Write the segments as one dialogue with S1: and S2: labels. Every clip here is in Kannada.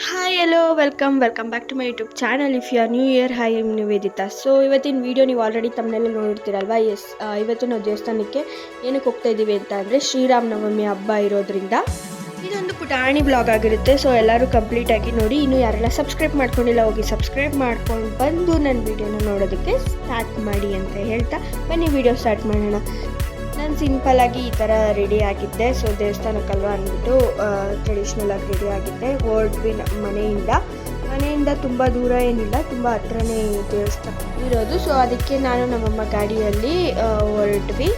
S1: Hello welcome welcome back to my YouTube channel if you are new here hi I'm Nivedita so ಇವತ್ತಿನ ವೀಡಿಯೋ ನೀವು ಆಲ್ರೆಡಿ ತಮ್ಮನೆಲ್ಲ ನೋಡಿರ್ತೀರಲ್ವಾ? ಎಸ್ ಇವತ್ತು ನಾವು ದೇವಸ್ಥಾನಕ್ಕೆ ಏನಕ್ಕೆ ಹೋಗ್ತಾ ಇದ್ದೀವಿ ಅಂತ ಅಂದರೆ ಶ್ರೀರಾಮನವಮಿ ಹಬ್ಬ ಇರೋದ್ರಿಂದ ಇದೊಂದು ಪುಟಾಣಿ ಬ್ಲಾಗ್ ಆಗಿರುತ್ತೆ. ಸೊ ಎಲ್ಲರೂ ಕಂಪ್ಲೀಟಾಗಿ ನೋಡಿ. ಇನ್ನೂ ಯಾರೆಲ್ಲ ಸಬ್ಸ್ಕ್ರೈಬ್ ಮಾಡ್ಕೊಂಡಿಲ್ಲ, ಹೋಗಿ ಸಬ್ಸ್ಕ್ರೈಬ್ ಮಾಡ್ಕೊಂಡು ಬಂದು ನನ್ನ ವೀಡಿಯೋನ ನೋಡೋದಕ್ಕೆ ಸ್ಟಾರ್ಟ್ ಮಾಡಿ ಅಂತ ಹೇಳ್ತಾ ಬನ್ನಿ ವೀಡಿಯೋ ಸ್ಟಾರ್ಟ್ ಮಾಡೋಣ. ನಾನು ಸಿಂಪಲ್ಲಾಗಿ ಈ ಥರ ರೆಡಿ ಆಗಿದ್ದೆ. ಸೊ ದೇವಸ್ಥಾನಕ್ಕಲ್ವ ಅಂದ್ಬಿಟ್ಟು ಟ್ರೆಡಿಷ್ನಲ್ ಆಗಿ ರೆಡಿ ಆಗಿದ್ದೆ. ಹೊರಡ್ವಿ ಮನೆಯಿಂದ. ಮನೆಯಿಂದ ತುಂಬ ದೂರ ಏನಿಲ್ಲ, ತುಂಬ ಹತ್ರನೇ ದೇವಸ್ಥಾನ ಇರೋದು. ಸೊ ಅದಕ್ಕೆ ನಾನು ನಮ್ಮಮ್ಮ ಗಾಡಿಯಲ್ಲಿ ಹೊರಟ್ವಿ.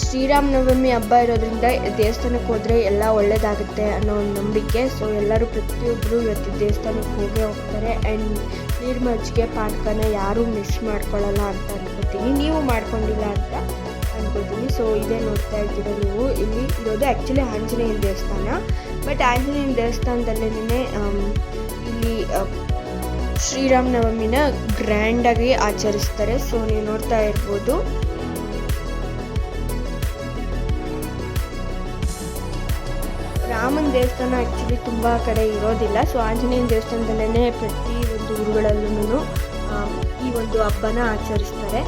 S1: ಶ್ರೀರಾಮನವಮಿ ಹಬ್ಬ ಇರೋದ್ರಿಂದ ದೇವಸ್ಥಾನಕ್ಕೆ ಹೋದರೆ ಎಲ್ಲ ಒಳ್ಳೇದಾಗುತ್ತೆ ಅನ್ನೋ ಒಂದು ನಂಬಿಕೆ. ಸೊ ಎಲ್ಲರೂ ಪ್ರತಿಯೊಬ್ಬರು ಇವತ್ತು ದೇವಸ್ಥಾನಕ್ಕೆ ಹೋಗೇ ಹೋಗ್ತಾರೆ. ಆ್ಯಂಡ್ ನೀರು ಮಜ್ಜಿಗೆ, ಪಾನಕನ ಯಾರೂ ಮಿಸ್ ಮಾಡ್ಕೊಳ್ಳಲ್ಲ ಅಂತ ಅನ್ಕೋತೀನಿ. ನೀವು ಮಾಡ್ಕೊಂಡಿಲ್ಲ ಅಂತ ಅನ್ಕೋತೀನಿ. ಸೊ ಇದೇ ನೋಡ್ತಾ ಇದ್ದೀರ ನೀವು. ಇಲ್ಲಿ ಇರೋದು ಆ್ಯಕ್ಚುಲಿ ಆಂಜನೇಯನ ದೇವಸ್ಥಾನ. ಬಟ್ ಆಂಜನೇಯನ ದೇವಸ್ಥಾನದಲ್ಲೇ ಇಲ್ಲಿ ಶ್ರೀರಾಮನವಮಿನ ಗ್ರ್ಯಾಂಡಾಗಿ ಆಚರಿಸ್ತಾರೆ. ಸೊ ನೀವು ನೋಡ್ತಾ ಇರ್ಬೋದು. ದೇವಸ್ಥಾನ ಆ್ಯಕ್ಚುಲಿ ತುಂಬ ಕಡೆ ಇರೋದಿಲ್ಲ. ಸೊ ಆಂಜನೇಯನ ದೇವಸ್ಥಾನದಲ್ಲೇ ಪ್ರತಿ ಒಂದು ಊರುಗಳಲ್ಲೂ ಈ ಒಂದು ಹಬ್ಬನ ಆಚರಿಸ್ತಾರೆ.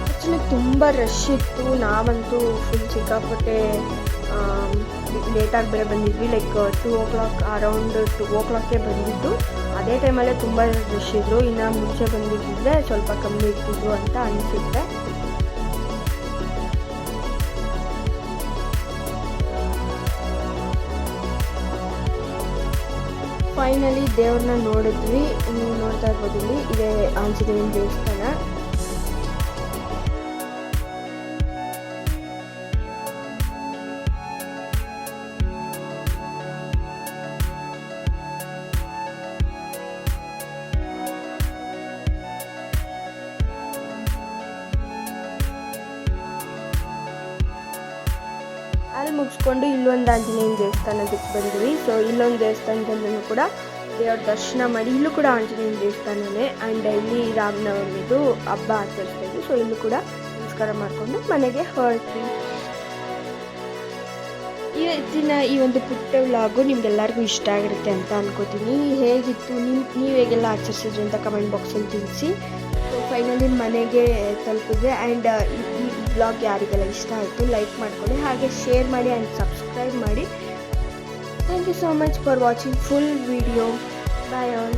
S1: ಆ್ಯಕ್ಚುಲಿ ತುಂಬ ರಶ್ ಇತ್ತು. ನಾವಂತೂ ಫುಲ್ ಸಿಕ್ಕಾಪಟ್ಟೆ ಲೇಟಾಗಿ ಬೇರೆ ಬಂದಿದ್ವಿ like two o'clock around two ಓ ಕ್ಲಾಕ್ಗೆ ಬಂದಿದ್ದು. ಅದೇ ಟೈಮಲ್ಲೇ ತುಂಬ ರಶ್ ಇದ್ದರು ಇನ್ನು ಮುಂಚೆ ಬಂದಿದ್ದಿದ್ರೆ ಸ್ವಲ್ಪ ಕಮ್ಮಿ ಇರ್ತಿದ್ರು ಅಂತ ಅನಿಸುತ್ತೆ. ಫೈನಲಿ ದೇವ್ರನ್ನ ನೋಡಿದ್ವಿ. ನೀವು ನೋಡ್ತಾ ಇರ್ಬೋದು ಇಲ್ಲಿ ಇದೇ ಆಂಜನೇಯನ ದೇವಸ್ಥಾನ. ಅಲ್ಲಿ ಮುಗಿಸ್ಕೊಂಡು ಇಲ್ಲೊಂದು ಆಂಜನೇಯನ ದೇವಸ್ಥಾನದಕ್ಕೆ ಬಂದ್ವಿ. ಸೊ ಇಲ್ಲೊಂದು ದೇವಸ್ಥಾನದಲ್ಲೂ ಕೂಡ ದೇವ್ರ ದರ್ಶನ ಮಾಡಿ ಇಲ್ಲೂ ಕೂಡ ಆಂಜನೇಯನ ದೇವಸ್ಥಾನವೇ ಆ್ಯಂಡ್ ಇಲ್ಲಿ ರಾಮನವಮಿದು ಹಬ್ಬ ಆಚರಿಸ್ತಾ ಸೊ ಇಲ್ಲೂ ಕೂಡ ನಮಸ್ಕಾರ ಮಾಡಿಕೊಂಡು ಮನೆಗೆ ಹೊರಟ್ವಿ. ಇವತ್ತಿನ ಈ ಒಂದು ಪುಟ್ಟ ವ್ಲಾಗು ನಿಮ್ಗೆಲ್ಲರಿಗೂ ಇಷ್ಟ ಆಗಿರುತ್ತೆ ಅಂತ ಅನ್ಕೋತೀನಿ. ಹೇಗಿತ್ತು? ನಿಮ್ ನೀವು ಹೇಗೆಲ್ಲ ಆಚರಿಸಿದ್ರಿ ಅಂತ ಕಮೆಂಟ್ ಬಾಕ್ಸಲ್ಲಿ ತಿಳಿಸಿ. ಫೈನಲಿ ಮನೆಗೆ ತಲುಪಿದ್ವಿ ಆ್ಯಂಡ್ ಈ ಬ್ಲಾಗ್ ಯಾರಿಗೆಲ್ಲ ಇಷ್ಟ ಆಯಿತು ಲೈಕ್ ಮಾಡ್ಕೊಳ್ಳಿ ಹಾಗೆ ಶೇರ್ ಮಾಡಿ ಆ್ಯಂಡ್ ಸಬ್ಸ್ಕ್ರೈಬ್ ಮಾಡಿ. Thank you so much for watching full video bye all